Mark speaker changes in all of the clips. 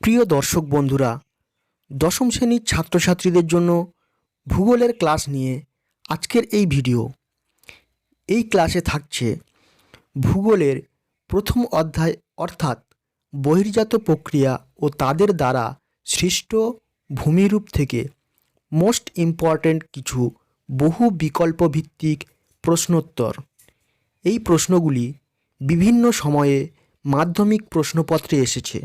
Speaker 1: প্রিয় দর্শক বন্ধুরা, দশম শ্রেণির ছাত্রছাত্রীদের জন্য ভূগোলের ক্লাস নিয়ে আজকের এই ভিডিও। এই ক্লাসে থাকছে ভূগোলের প্রথম অধ্যায় অর্থাৎ বহির্জাত প্রক্রিয়া ও তাদের দ্বারা সৃষ্ট ভূমিরূপ থেকে মোস্ট ইম্পর্ট্যান্ট কিছু বহু বিকল্প ভিত্তিক প্রশ্নোত্তর। এই প্রশ্নগুলি বিভিন্ন সময়ে মাধ্যমিক প্রশ্নপত্রে এসেছে।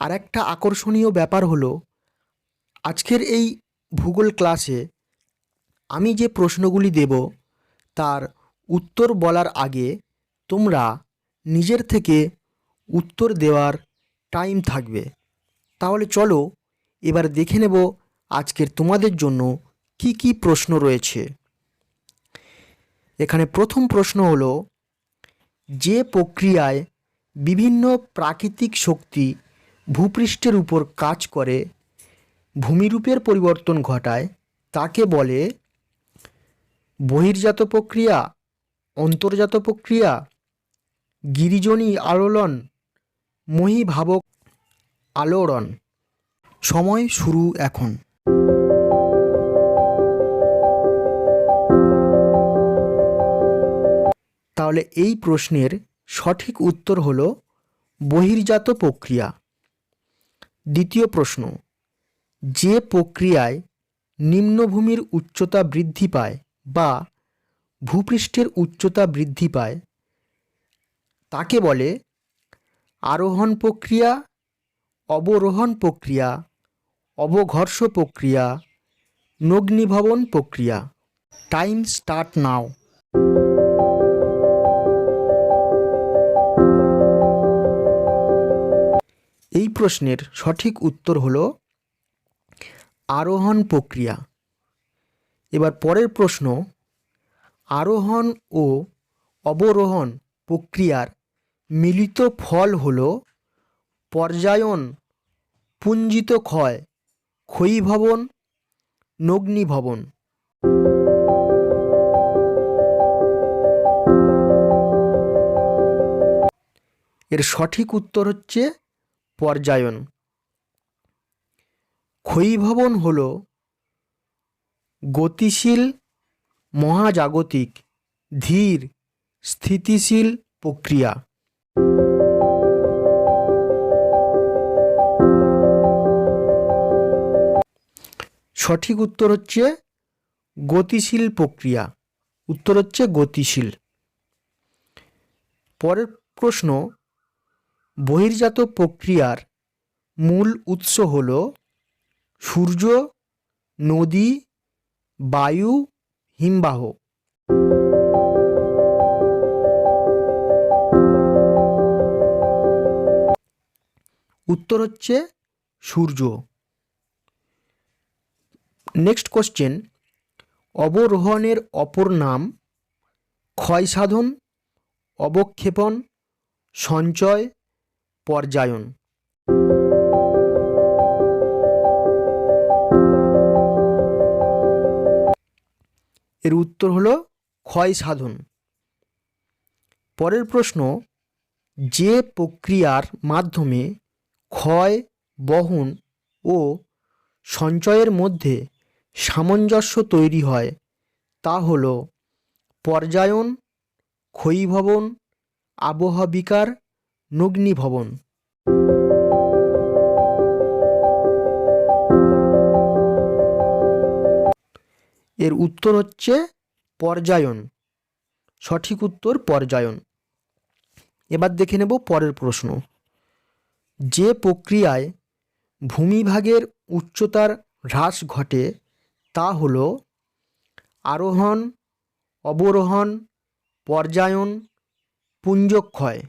Speaker 1: আর একটা আকর্ষণীয় ব্যাপার হলো, আজকের এই ভূগোল ক্লাসে আমি যে প্রশ্নগুলি দেব, তার উত্তর বলার আগে তোমরা নিজের থেকে উত্তর দেওয়ার টাইম থাকবে। তাহলে চলো এবার দেখে নেব আজকের তোমাদের জন্য কি কি প্রশ্ন রয়েছে। এখানে প্রথম প্রশ্ন হলো, যে প্রক্রিয়ায় বিভিন্ন প্রাকৃতিক শক্তি ভূপৃষ্ঠের উপর কাজ করে, ভূমিরূপের পরিবর্তন ঘটায়, তাকে বলে বহির্জাত প্রক্রিয়া, অন্তর্জাত প্রক্রিয়া, গিরিজনী আলোড়ন, মহীভাবক আলোড়ন। সময় শুরু এখন। তাহলে এই প্রশ্নের সঠিক উত্তর হলো বহির্জাত প্রক্রিয়া। দ্বিতীয় প্রশ্ন, যে প্রক্রিয়ায় নিম্নভূমির উচ্চতা বৃদ্ধি পায় বা ভূপৃষ্ঠের উচ্চতা বৃদ্ধি পায়, তাকে বলে আরোহণ প্রক্রিয়া, অবরোহণ প্রক্রিয়া, অবঘর্ষ প্রক্রিয়া, নগ্নিভবন প্রক্রিয়া। Time start now. এই প্রশ্নের সঠিক উত্তর হলো আরোহণ প্রক্রিয়া। এবার পরের প্রশ্ন, আরোহণ ও অবরোহণ প্রক্রিয়ার মিলিত ফল হল পর্যায়ন, পুঞ্জিত ক্ষয়, ক্ষয়ীভবন, নগ্নিভবন। এর সঠিক উত্তর হচ্ছে পর্যায়ন। ক্ষয়ীভবন হল গতিশীল, মহাজাগতিক, ধীর, স্থিতিশীল প্রক্রিয়া। সঠিক উত্তর হচ্ছে গতিশীল প্রক্রিয়া। উত্তর হচ্ছে গতিশীল। পরের প্রশ্ন বহির্জাত প্রক্রিয়ার মূল উৎস হল সূর্য, নদী, বায়ু, হিমবাহ। উত্তর হচ্ছে সূর্য। নেক্সট কোশ্চেন অবরোহণের অপর নাম ক্ষয়সাধন, অবক্ষেপণ, সঞ্চয় পর্যায়ন। এর উত্তর হলো ক্ষয় সাধন। পরের প্রশ্ন, যে প্রক্রিয়ার মাধ্যমে ক্ষয়, বহন ও সঞ্চয়ের মধ্যে সামঞ্জস্য তৈরি হয়, তা হল পর্যায়ন, ক্ষয়ীভবন, আবহাবিকার নগ্নিভবন। এর উত্তর হচ্ছে পর্যায়ন। সঠিক উত্তর পর্যায়ন। এবার দেখে নেব পরের প্রশ্ন। যে প্রক্রিয়ায় ভূমিভাগের উচ্চতার হ্রাস ঘটে তা হল আরোহণ, অবরোহণ, পর্যায়ন, পুঞ্জক্ষয়।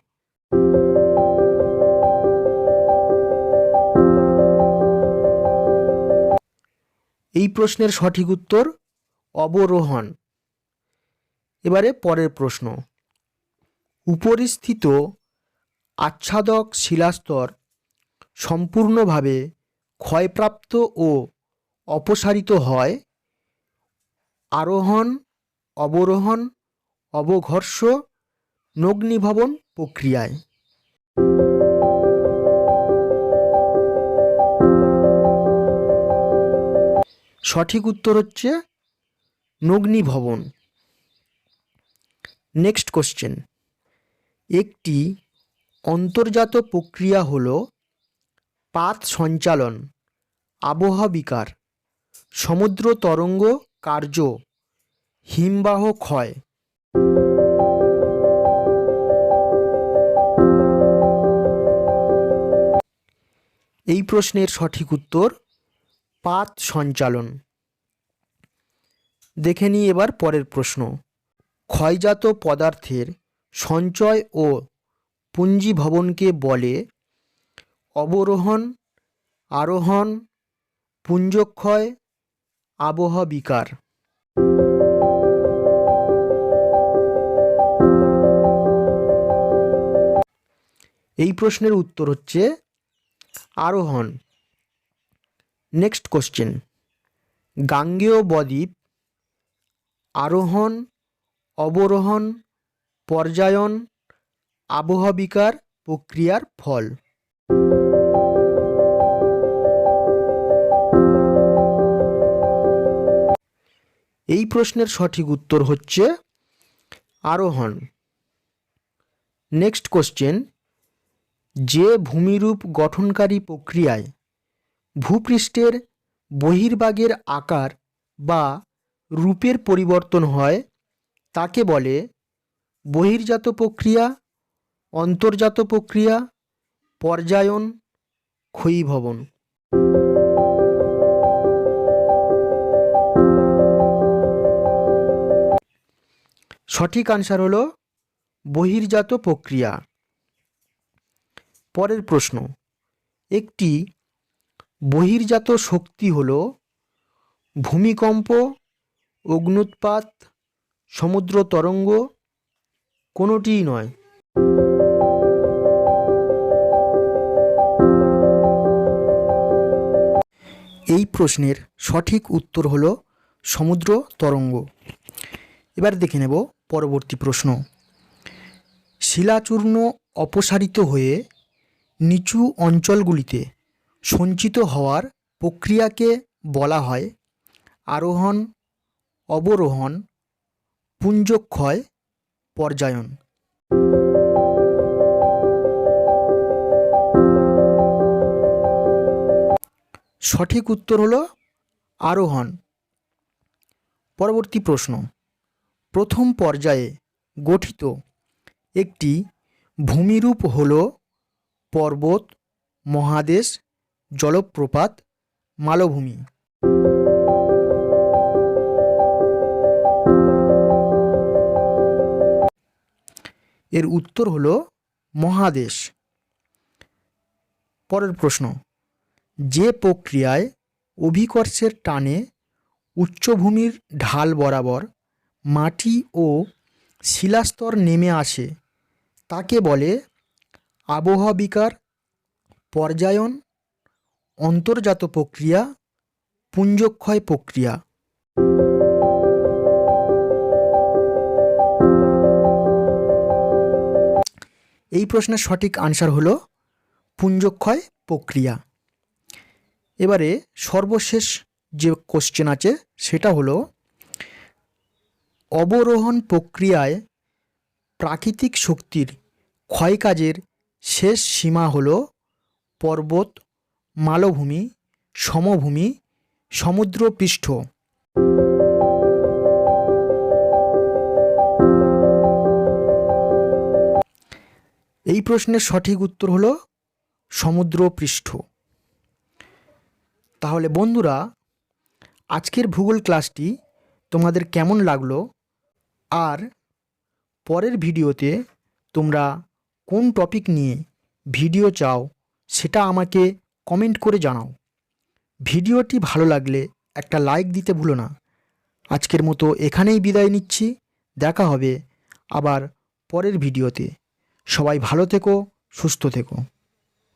Speaker 1: এই প্রশ্নের সঠিক উত্তর অবরোহণ। এবারে পরের প্রশ্ন। উপরিস্থিত আচ্ছাদক শিলাস্তর সম্পূর্ণভাবে ক্ষয়প্রাপ্ত ও অপসারিত হয়। আরোহণ, অবরোহণ, অবঘর্ষ, নগ্নিভবন প্রক্রিয়ায়। সঠিক উত্তর হচ্ছে নগ্নি ভবন নেক্সট কোশ্চেন একটি অন্তর্জাত প্রক্রিয়া হল পাত সঞ্চালন আবহাওয়া বিকার সমুদ্র তরঙ্গ কার্য, হিমবাহ ক্ষয়। এই প্রশ্নের সঠিক উত্তর পাত সঞ্চালন। দেখে নিই এবার পরের প্রশ্ন। ক্ষয়জাত পদার্থের সঞ্চয় ও পুঞ্জীভবনকে বলে অবরোহণ, আরোহণ, পুঞ্জক্ষয় আবহাওয়া বিকার এই প্রশ্নের উত্তর হচ্ছে আরোহণ। নেক্সট কোশ্চেন গাঙ্গেয় বদ্বীপ আরোহণ অবরোহণ পর্যায়ন আবহাবিকার প্রক্রিয়ার ফল এই প্রশ্নের সঠিক উত্তর হচ্ছে আরোহণ। নেক্সট কোশ্চেন যে ভূমিরূপ গঠনকারী প্রক্রিয়ায় ভূপৃষ্ঠের বহির্ভাগের আকার বা রূপের পরিবর্তন হয়, তাকে বলে বহির্জাত প্রক্রিয়া, অন্তর্জাত প্রক্রিয়া, পর্যায়ন, ক্ষয়ীভবন। সঠিক আনসার হলো বহির্জাত প্রক্রিয়া। পরের প্রশ্ন, একটি বহির্জাত শক্তি হল ভূমিকম্প, অগ্নুৎপাত, সমুদ্র তরঙ্গ, কোনোটিই নয়। এই প্রশ্নের সঠিক উত্তর হল সমুদ্র তরঙ্গ। এবার দেখে নেব পরবর্তী প্রশ্ন। শিলাচূর্ণ অপসারিত হয়ে নিচু অঞ্চলগুলিতে সঞ্চিত হওয়ার প্রক্রিয়াকে বলা হয় আরোহণ, অবরোহণ, পুঞ্জক্ষয়, পর্যায়ন। সঠিক উত্তর হলো আরোহণ। পরবর্তী প্রশ্ন। প্রথম পর্যায়ে গঠিত একটি ভূমিরূপ হল পর্বত, মহাদেশ জলপ্রপাত, মালভূমি। এর উত্তর হল মহাদেশ। পরের প্রশ্ন, যে প্রক্রিয়ায় অভিকর্ষের টানে উচ্চভূমির ঢাল বরাবর মাটি ও শিলাস্তর নেমে আসে, তাকে বলে আবহাওয়া বিকার পর্যায়ন অন্তর্জাত প্রক্রিয়া, পুঞ্জক্ষয় প্রক্রিয়া। এই প্রশ্নের সঠিক আনসার হলো পুঞ্জক্ষয় প্রক্রিয়া। এবারে সর্বশেষ যে কোশ্চেন আছে, সেটা হলো অবরোহণ প্রক্রিয়ায় প্রাকৃতিক শক্তির ক্ষয়কাজের শেষ সীমা হল পর্বত মালভূমি, সমভূমি, সমুদ্রপৃষ্ঠ। এই প্রশ্নের সঠিক উত্তর হলো সমুদ্রপৃষ্ঠ। তাহলে বন্ধুরা, আজকের ভূগোল ক্লাসটি তোমাদের কেমন লাগল? আর পরের ভিডিওতে তোমরা কোন টপিক নিয়ে ভিডিও চাও সেটা আমাকে কমেন্ট করে জানাও। ভিডিওটি ভালো লাগলে একটা লাইক দিতে ভুলো না। আজকের মতো এখানেই বিদায় নিচ্ছি। দেখা হবে আবার পরের ভিডিওতে। সবাই ভালো থেকো, সুস্থ থেকো।